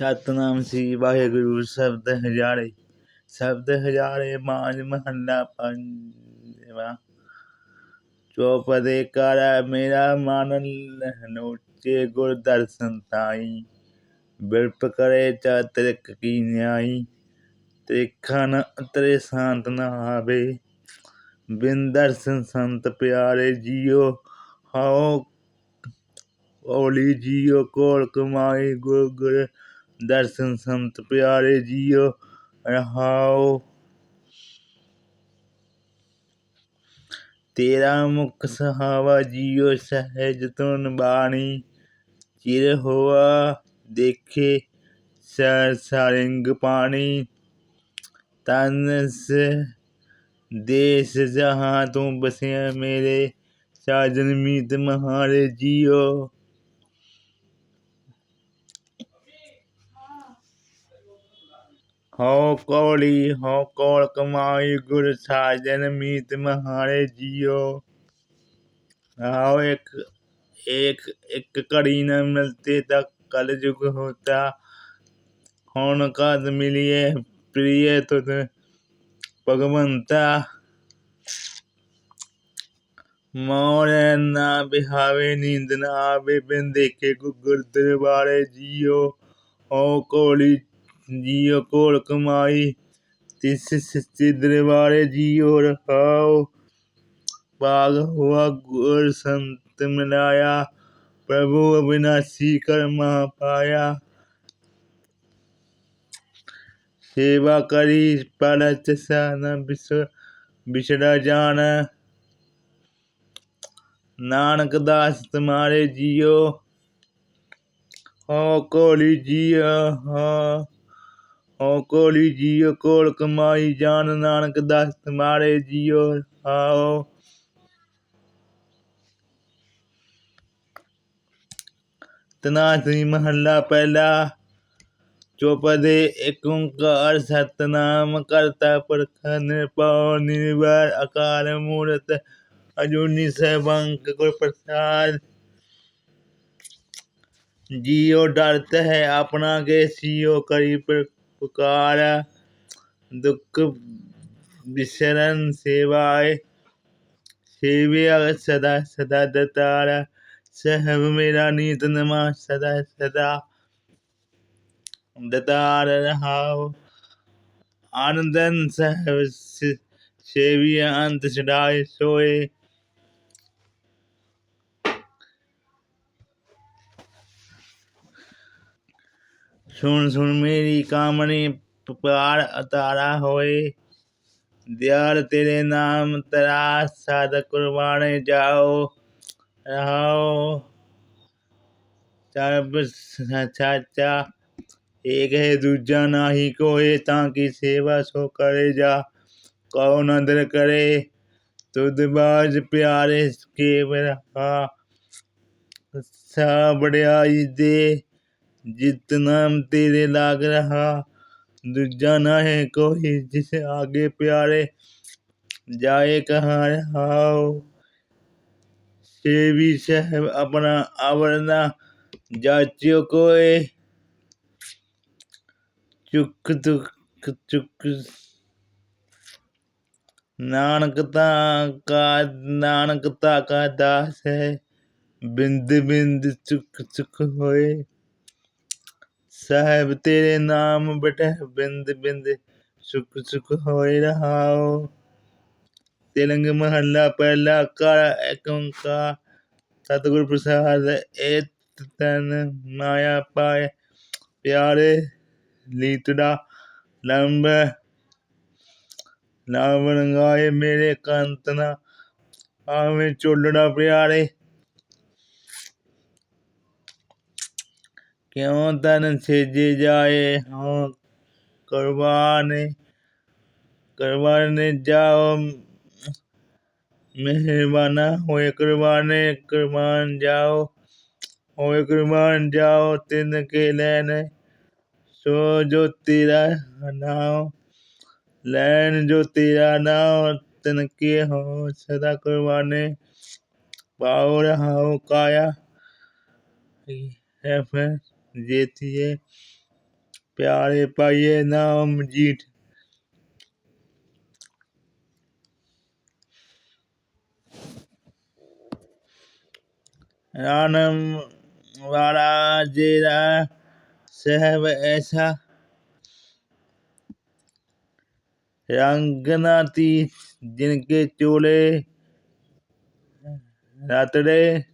ਸਤਨਾਮ ਸ੍ਰੀ ਵਾਹਿਗੁਰੂ ਸ਼ਬਦ ਹਜ਼ਾਰੇ ਸ਼ਬਦ ਹਜ਼ਾਰੇ ਮਾਜ ਮਹੱਲਾ ਪੰਜਵਾ ਚੌਪਦੇ ਕਰ ਮੇਰਾ ਮਨ ਲਹਨੋਚੇ ਗੁਰ ਦਰਸ਼ਨ ਤਾਈ ਬਿਰਪ ਕਰੇ ਚਾ ਤ੍ਰਿਕ ਕੀ ਨਿਆਈ ਤ੍ਰਿਖਾ ਨ ਅਤਰੇ ਸ਼ਾਂਤ ਨ ਆਵੇ ਬਿਨ ਦਰਸ਼ਨ ਸੰਤ ਪਿਆਰੇ ਜੀਓ ਹਾਓ ਓਲੀ ਜੀਓ ਕੋਲ ਕਮਾਈ ਗੁਰ ਗੁਰ दर्शन संत प्यारे जियो, रहाओ। तेरा मुख सहावा जियो, सहज तुन बाणी। चिर हुआ देखे, सर सारिंग पानी तन से देश जहाँ तू बसे, मेरे साजन मीत महारे जियो। हौ कौड़ी हौ कौड़ कमाई, गुर साजन मीत महारे जियो। आओ एक एक एक कड़ी न मिलते तक कल युग होता। कौन का मिलिए प्रिय तो भगवंता। मोरे ना बिहावे, नींद ना आवे बिन देखे गुगुर दरबारे जियो। ओ कोली ਜੀਓ ਕੋਲ ਕਮਾਈ ਤਿਸ ਸੱਚੇ ਦਰਬਾਰੇ ਜੀਓ ਰਹਾਓ पाग हुआ गुर संत मिलाया प्रभु अविनाशी कर महा पाया सेवा करी पर न बिछड़ा जान नानक दास तुम्हारे जियो हो कोली जियो हो कोली जियो कोल कमाई जान नानक दस्त मारे जियो आओ तनासरी महला पहला चौपदे एक ओंकार सतनाम करता परखा निरपाओ निर्भर अकार मूर्त अजूनी सहबंक गुर प्रसाद जियो डरते है अपना के सीओ करी पर पुकार दुख विशरण सेवाए सेवे सदा सदा दतार सहब मेरा नीत नमा सदा सदा दतार रहाओ आनंदन सहब सेवी अंत छड़ाए सोए सुन सुन मेरी कामनी पार अतारा होए दयाल तेरे नाम तरा साध कुर्बाने जाओ रहाओ सर्ब साचा एक है दूजा नाही कोई ताकि सेवा सो करे जा कहो नदर करे तुद बाज प्यारे के रहा सा बड़ियाई दे जित नाम तेरे लाग रहा, दूजा न है कोई जिसे आगे प्यारे जाए कहाँ रहाओ सेवी साहब अपना आवरना जाचियो कोय चुक दुख, चुक नानकता का नानकता का दास है। बिंद बिंद चुक चुक होए साहब तेरे नाम बट बिंद बिंद सुख सुख होए रहाओ तेलंग महल्ला पहला कर एक ओंकार सतगुरु प्रसाद एत तन माया पाए प्यारे लीतड़ा लंब लावण गाए मेरे कंतना आवे चोलड़ा क्यों तन सेजे जाए? हाँ करवाने करवाने जाओ। मेहरबाना होए करवाने कुर्बान जाओ। होए कुर्बान जाओ, तिन के लेने सो जो तेरा नाम लैन जो तेरा नाम तिन के हो सदा कुर्बाने। पाओ रहाओ काया। है फिर। जेती है। प्यारे पाइये नाम जीत। रानम वाला जेरा, सहब ऐसा। रंगनाती जिनके चोले रातड़े।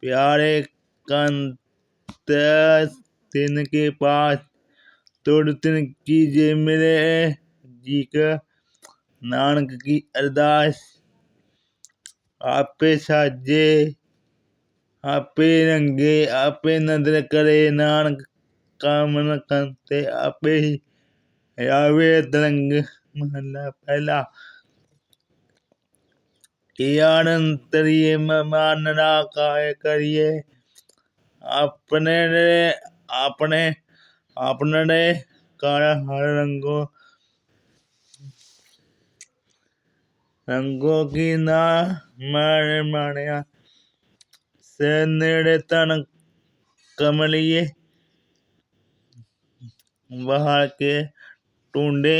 प्यारे कंत तिनके पास तोड़ तिन कीजिए मेरे जी का नानक की अरदास आपे साजे आपे रंगे आपे नज़र करे नानक कामन कंते आपे आवे तरंग महला पहला यानंतरिये मानना काय करिए। अपने अपने अपने काला हर रंगों रंगों की ना मारे मानिया से नेड़े तन कमलिए बाहर के टूंडे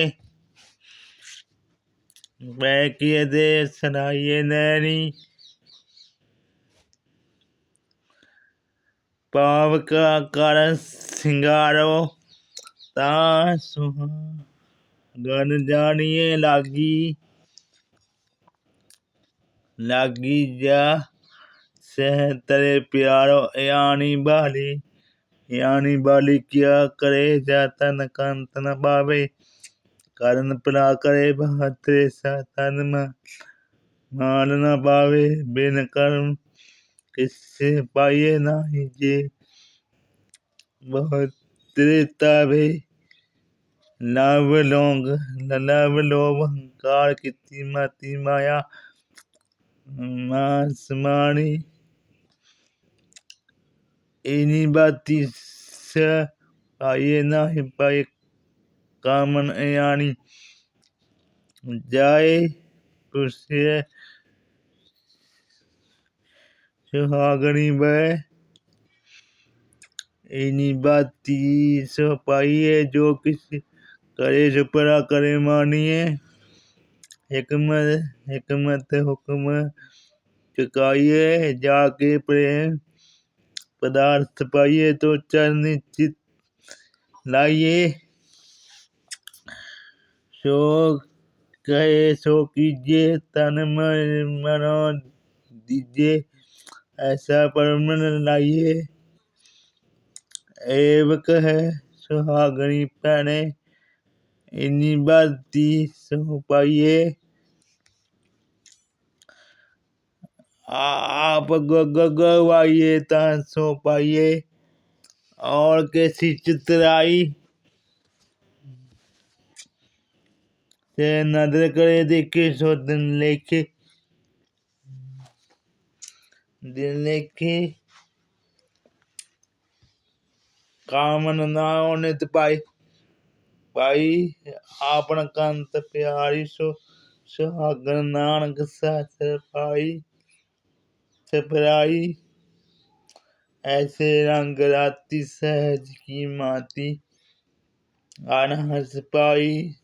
बैकिए दे सनाइए नैनी पाव का कारण सिंगारो गन जानिए लागी। लागी जा, सह तरे प्यारो, यानी बाली। यानी बाली क्या करे जाता न कंत न पावे कारण पला करे, बहत्रे तन माल न पावे बिन कर्म किससे पाइए नाही जे बहुत त्रितावे लाभ लोग लाभ लोभ अहंकार किति मति माया मासमानी इनी बाती से पाइए नाही पाए कामन यानी। जाए कुर्सी सुहागनी वह इनी बाती सो पाइए जो किसी करे जो परा करे मानिए। हिकमत हिकमत, हुक्म चुकाइए, जाके प्रेम पदार्थ पाइए तो चरण चित लाइए। सो कहे सो कीजिए, तन मन मनो दीजिए। ऐसा परमन लाइए एव कहे सुहागणी पहने इन्नी बाती सो पाइए आप गवाइए ता सो पाइए और कैसी चितराई। से नज़र करे, देखे सो दिन लेके दिन लेके कामन ना नित पाई पाई आपन कंत प्यारी सो सुहागन नानक सासर पाई सपराई ऐसे रंग राती सहज की माती अनहस पाई,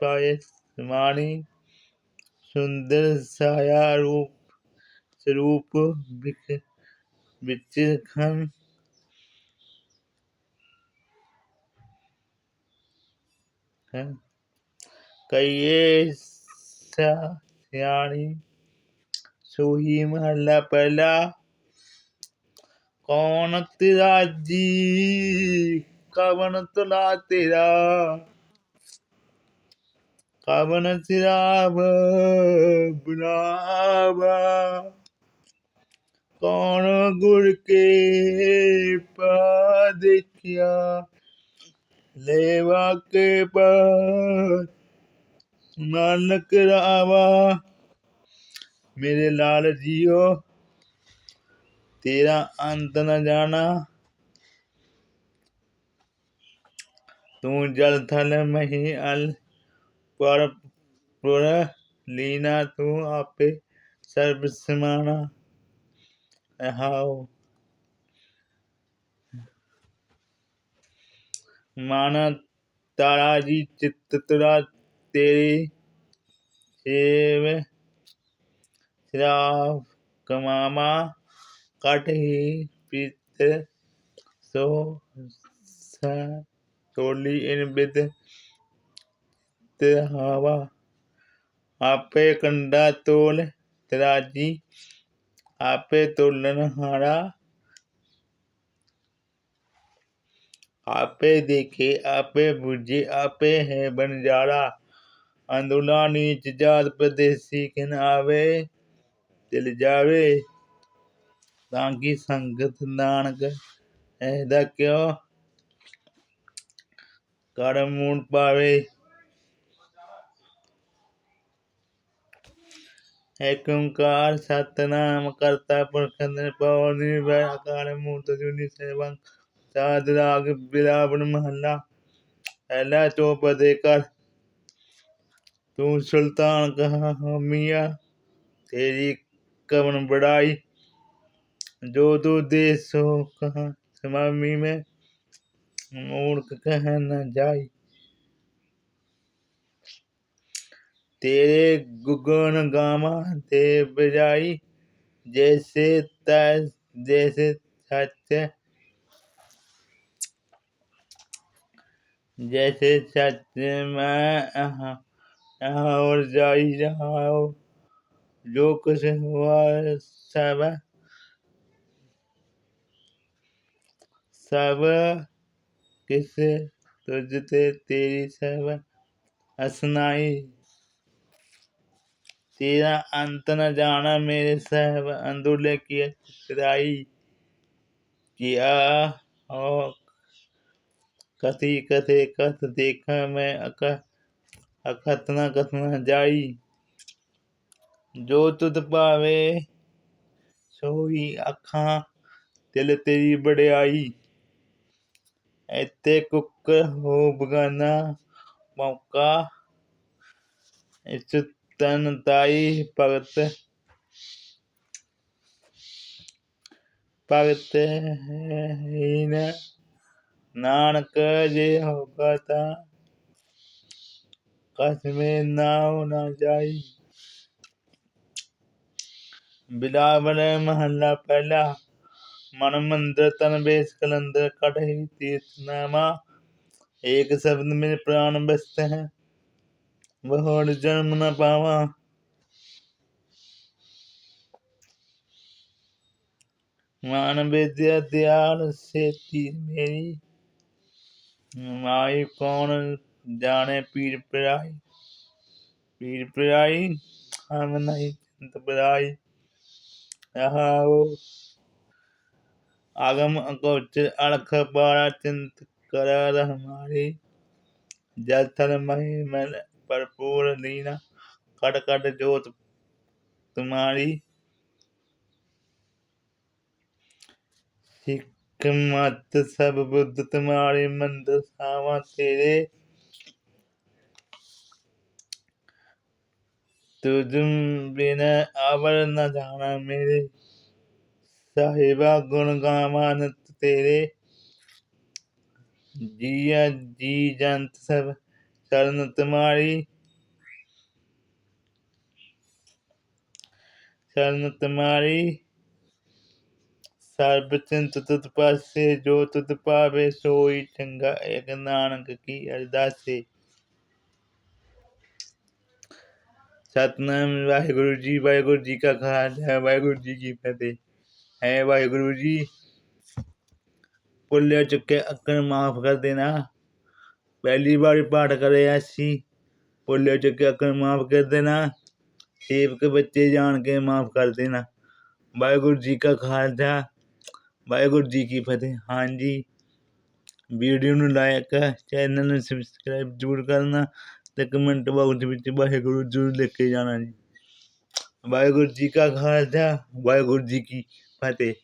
पाए समानी सुंदर साया रूप स्वरूप विचखन कहिए सियाणी सोही महला पहला कौन तेरा जी कवन तुला तेरा? कवन सिराब बुलावा? कौन गुर के पादिया लेवा के पास नानक रावा, मेरे लाल जियो, तेरा अंत न जाना। तू जल थल मही अल, पर पुर लीना तू आपे सर्व समाना। how? माना तारा जी चित्रतुरा तेरे सेव श्राव कमामा कट ही पित सो सोली इन बिद हवा आपे कंडा तोल तराजी आपे तुलनहारा आपे देखे, आपे बुझे, आपे है बनजारा अंदुला नीच जात प्रदेशी किन आवे? दिल जावे। ताकि संगत नानक ऐसा क्यों? कर्म मूड पावे। एक सतनाम करता मूर्त जुनि सेवं साध राग बिलावन महला तू सुल्तान कहा मिया? तेरी कवन बड़ाई। जो तू देश हो कहा? में मूर्ख कह न जाई। तेरे गुगन गामा दे बजाई, जैसे तैस जैसे सत्य जैसे सत्य में और जाई रहा जो कुछ हुआ सब। सब किस तुझते तेरी सब। हसनाई तेरा अंत न जाना मेरे सहब अंदुल की चित्राई किया हो कथी कथे कथ देख मैं अक अकथना कथना जाई। जो तुत पावे, सोई अखा तिल तेरी बड़े आई इतने कुक हो बगाना मौका, इस तनताई परत परतहीन नानक जे होगा था कस ना होना जाई। बिलावल महला पहला। मन मंदिर तन बेस कलंदर कट ही तीर्थ नामा। एक शब्द में प्राण बसते हैं। वह और जन्म न पावा मान विद्या दयाल से तीर मेरी माई कौन जाने पीर पिराई पीर पिराई हम नहीं चिंत पिराई रहाओ आगम अकोच अड़ख बारा चिंत कर हमारी जल थल मही मल भरपूर लीना कट कट जोत तुम्हारी। हिकमत सब बुद्ध तुम्हारी मंद सावा तेरे। तुझ बिन अवर न जाना मेरे। साहिबा गुण गामानत तेरे। जिया जी जंत सब ശരണത്തുമാഴി शरणतमारी सर्वचन तुतपा से जो तुतपा वे सोई चंगा एक नानक की अरदास सतनाम वाहेगुरु जी वाहेगुरु जी का खास है वाहेगुरु जी की फतेह है वाहेगुरु जी पुण्य चुके अक्कर माफ़ कर देना ਪਹਿਲੀ ਵਾਰ ਪਾਠ ਕਰੇ ਅਸੀਂ ਭੁੱਲੇ ਚੁੱਕੇ ਅੱਕਰ ਮਾਫ ਕਰ ਦੇਣਾ। ਸੇਵਕ ਬੱਚੇ ਜਾਣ ਕੇ ਮਾਫ ਕਰ ਦੇਣਾ। ਵਾਹਿਗੁਰੂ ਜੀ ਕਾ ਖਾਲਸਾ। ਵਾਹਿਗੁਰੂ ਜੀ ਕੀ ਫਤਿਹ। ਹਾਂਜੀ, ਵੀਡੀਓ ਨੂੰ ਲਾਇਕ ਚੈਨਲ ਨੂੰ ਸਬਸਕ੍ਰਾਈਬ ਜ਼ਰੂਰ ਕਰਨਾ ਤੇ ਕਮੈਂਟ ਬਾਕਸ ਵਿੱਚ ਵਾਹਿਗੁਰੂ ਜ਼ਰੂਰ ਲਿਖ ਕੇ ਜਾਣਾ ਜੀ। ਵਾਹਿਗੁਰੂ ਜੀ ਕਾ ਖਾਲਸਾ। ਵਾਹਿਗੁਰੂ ਜੀ ਕੀ ਫਤਿਹ।